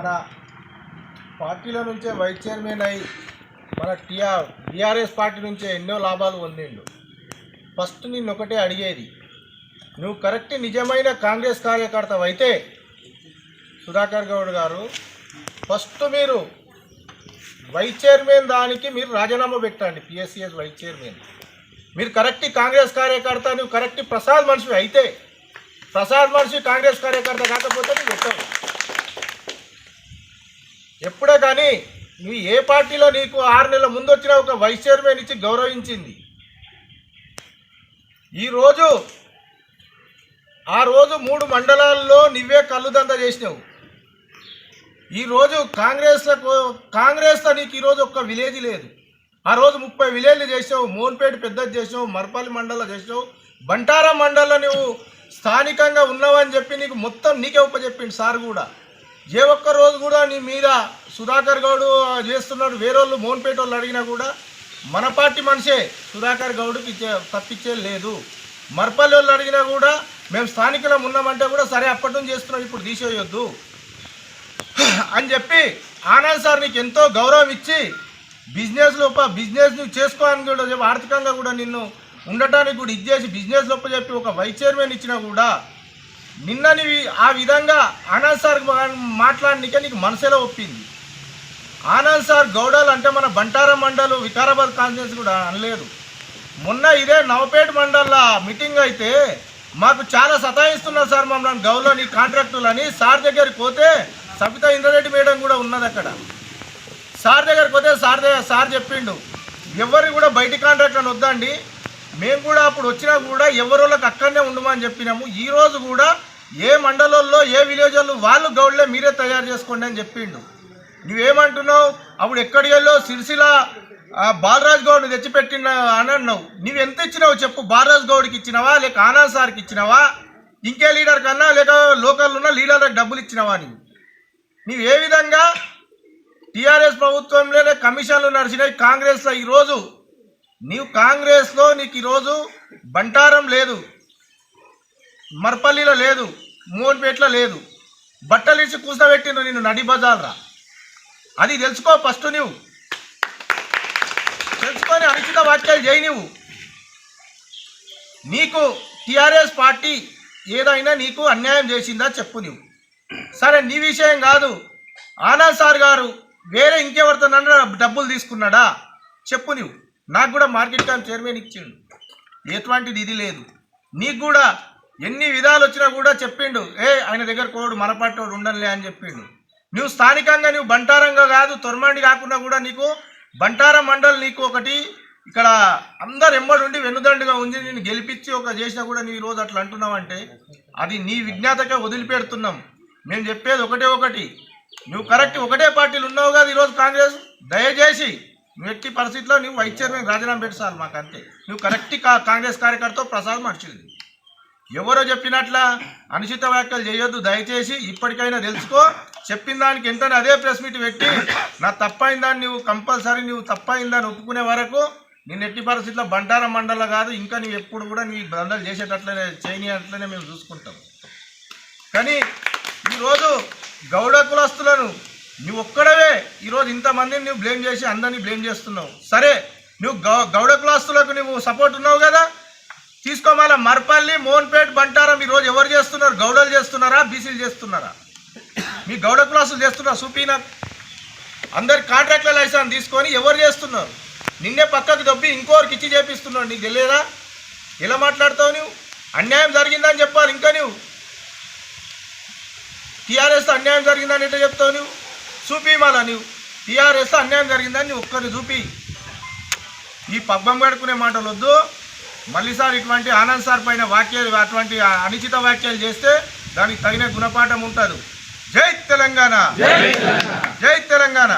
మన పార్టీలో నుంచే వైస్ చైర్మన్ అయి మన టీఆర్ బీఆర్ఎస్ పార్టీ నుంచే ఎన్నో లాభాలు పొందిండు. ఫస్ట్ నిన్ను ఒకటే అడిగేది నువ్వు కరెక్ట్ నిజమైన కాంగ్రెస్ కార్యకర్త అయితే సుధాకర్ గౌడ్ గారు ఫస్ట్ మీరు వైస్ చైర్మన్ దానికి మీరు రాజీనామా పెట్టండి పిఎస్సిఎస్ వైస్ చైర్మన్. మీరు కరెక్ట్ కాంగ్రెస్ కార్యకర్త నువ్వు కరెక్ట్ ప్రసాద్ మనిషి అయితే ప్రసాద్ మనిషి కాంగ్రెస్ కార్యకర్త కాకపోతే నువ్వు పెట్టావు. ఎప్పుడే కానీ నువ్వు ఏ పార్టీలో నీకు ఆరు నెలల ముందు వచ్చిన ఒక వైస్ చైర్మన్ ఇచ్చి గౌరవించింది. ఈరోజు ఆ రోజు మూడు మండలాల్లో నువ్వే కళ్ళుదంద చేసినావు. ఈరోజు కాంగ్రెస్లకు కాంగ్రెస్తో నీకు ఈరోజు ఒక్క విలేజ్ లేదు. ఆ రోజు ముప్పై విలేజ్లు చేసావు మోన్పేట పెద్దది చేసావు మరపల్లి మండలం చేసావు బంటారా మండలంలో నువ్వు స్థానికంగా ఉన్నావని చెప్పి నీకు మొత్తం నీకే ఉపచెప్పిండు సార్ కూడా. ఏ ఒక్క రోజు కూడా నీ మీద సుధాకర్ గౌడ్ చేస్తున్నాడు వేరే వాళ్ళు మోన్పేట వాళ్ళు అడిగినా కూడా మన పార్టీ మనిషే సుధాకర్ గౌడ్కి తప్పించే లేదు. మర్పల్లి వాళ్ళు అడిగినా కూడా మేము స్థానికులం ఉన్నామంటే కూడా సరే అప్పటి నుంచి చేస్తున్నాం ఇప్పుడు తీసేయొద్దు. అని చెప్పి ఆనంద్ సార్ నీకు ఎంతో గౌరవం ఇచ్చి బిజినెస్ లోప బిజినెస్ నువ్వు చేసుకోవాలని కూడా చెప్పి ఆర్థికంగా కూడా నిన్ను ఉండటానికి కూడా ఇచ్చేసి బిజినెస్ లోప చెప్పి ఒక వైస్ చైర్మన్ ఇచ్చినా కూడా నిన్న ఆ విధంగా ఆనంద్ సార్ మాట్లాడినకే నీకు మనసులో ఒప్పింది. ఆనంద్ సార్ గౌడలు అంటే మన బంటారా మండలు వికారాబాద్ కాన్ఫరెన్స్ కూడా అనలేదు. మొన్న ఇదే నవపేట మండల మీటింగ్ అయితే మాకు చాలా సతాయిస్తున్నారు సార్ మమ్మల్ని గౌలని కాంట్రాక్టులని సార్ దగ్గరికి పోతే సబితా ఇంద్రారెడ్డి మేడం కూడా ఉన్నది అక్కడ. సార్ దగ్గరికి పోతే సార్ దగ్గర సార్ చెప్పిండు ఎవరిని కూడా బయటి కాంట్రాక్ట్ వద్దండి. మేము కూడా అప్పుడు వచ్చినా కూడా ఎవరి వాళ్ళకి అక్కడనే ఉండమని చెప్పినాము. ఈరోజు కూడా ఏ మండలంలో ఏ విలేజ్లో వాళ్ళు గౌడ్లే మీరే తయారు చేసుకోండి అని చెప్పిండు. నువ్వేమంటున్నావు? అప్పుడు ఎక్కడి వెళ్ళో సిరిసిల బాలరాజ్ గౌడ్ తెచ్చిపెట్టిన అని అన్నావు. నువ్వు ఎంత ఇచ్చినావు చెప్పు. బాలరాజ్ గౌడ్కి ఇచ్చినావా? లేక ఆనంద్ సార్కి ఇచ్చినావా? ఇంకే లీడర్ కన్నా లేక లోకల్ ఉన్న లీడర్లకు డబ్బులు ఇచ్చినావా నువ్వు నువ్వు ఏ విధంగా టీఆర్ఎస్ ప్రభుత్వంలోనే కమిషన్లు నడిచినాయి కాంగ్రెస్లో ఈరోజు? నీవు కాంగ్రెస్లో నీకు ఈరోజు బంటారం లేదు. మర్పల్లిలో లేదు మోహన్పేటలో లేదు. బట్టలు ఇచ్చి కూసబెట్టిండ్రు నిన్ను నడి బజాలరా అది తెలుసుకో ఫస్ట్ నువ్వు తెలుసుకొని అనుచిత వ్యాఖ్యలు చేయి నువ్వు నీకు టీఆర్ఎస్ పార్టీ ఏదైనా నీకు అన్యాయం చేసిందా చెప్పు నువ్వు సరే నీ విషయం కాదు. ఆనంద్ సార్ గారు వేరే ఇంకెవరితోనన్నా డబ్బులు తీసుకున్నాడా? చెప్పు నువ్వు నాకు కూడా మార్కెట్ కామ్ చైర్మన్ ఇచ్చిండు. ఎటువంటిది ఇది లేదు. నీకు కూడా ఎన్ని విధాలు వచ్చినా కూడా చెప్పిండు ఏ ఆయన దగ్గర కోడు మన ఉండనులే అని చెప్పిండు. నువ్వు స్థానికంగా నువ్వు బంటారంగా కాదు తొరమండి కాకుండా కూడా నీకు బంటారం మండల్ నీకు ఒకటి ఇక్కడ అందరు ఎమ్మడి ఉండి వెన్నుదండుగా ఉంది నేను గెలిపించి ఒక చేసినా కూడా నీ రోజు అట్లా అంటున్నావంటే అది నీ విజ్ఞాతకే వదిలిపెడుతున్నాం. మేము చెప్పేది ఒకటే ఒకటి నువ్వు కరెక్ట్ ఒకటే పార్టీలు ఉన్నావు కదా ఈరోజు కాంగ్రెస్ దయచేసి నువ్వు ఎట్టి పరిస్థితిలో నువ్వు వైస్ చైర్మన్ రాజీనామా పెట్టాలి మాకు అంతే నువ్వు కరెక్ట్ కా- కాంగ్రెస్ కార్యకర్త ప్రసాద్ మర్చింది ఎవరో చెప్పినట్ల అనుచిత వ్యాఖ్యలు చేయొద్దు. దయచేసి ఇప్పటికైనా తెలుసుకో. చెప్పిన దానికి ఎంతని అదే ప్రెస్ మీట్ పెట్టి నా తప్పైందని నువ్వు కంపల్సరీ నువ్వు తప్పైందని ఒప్పుకునే వరకు నేను ఎట్టి పరిస్థితిలో బంటారా మండల కాదు ఇంకా నువ్వు ఎప్పుడు కూడా నీ బండలు చేసేటట్లనే చేయని అట్లనే మేము చూసుకుంటాం. కానీ ఈరోజు గౌడ కులస్తులను నువ్వు ఒక్కడవే. ఈరోజు ఇంతమందిని నువ్వు బ్లేమ్ చేసి అందరినీ బ్లేమ్ చేస్తున్నావు. సరే నువ్వు గౌ గౌడ కులస్తులకు నువ్వు సపోర్ట్ ఉన్నావు కదా? తీసుకోమాల మర్పల్లి మోహన్పేట్ బంటారం ఈరోజు ఎవరు చేస్తున్నారు? గౌడలు చేస్తున్నారా? బీసీలు చేస్తున్నారా? మీ గౌడ క్లాసులు చేస్తున్నారు? చూపినా అందరి కాంట్రాక్ట్ల లైసెన్స్ తీసుకొని ఎవరు చేస్తున్నారు? నిన్నే పక్కకు దొబ్బి ఇంకోరికి ఇచ్చి చేపిస్తున్నాడు నీకు తెలియదా? ఎలా మాట్లాడతావు నువ్వు అన్యాయం జరిగిందని చెప్పాలి ఇంకా నువ్వు టీఆర్ఎస్ అన్యాయం జరిగిందని ఎట్లా చెప్తావు నువ్వు చూపి మళ్ళా నువ్వు టీఆర్ఎస్ అన్యాయం జరిగిందని నువ్వు ఒక్కరిని చూపి. ఈ పబ్బం కడుకునే మాటలు వద్దు. మళ్ళీ సార్ ఇటువంటి ఆనంద్ సార్ పైన వాక్యాలు అటువంటి అనుచిత వ్యాఖ్యలు చేస్తే దానికి తగిన గుణపాఠం ఉంటుంది. జై తెలంగాణ! జై తెలంగాణ!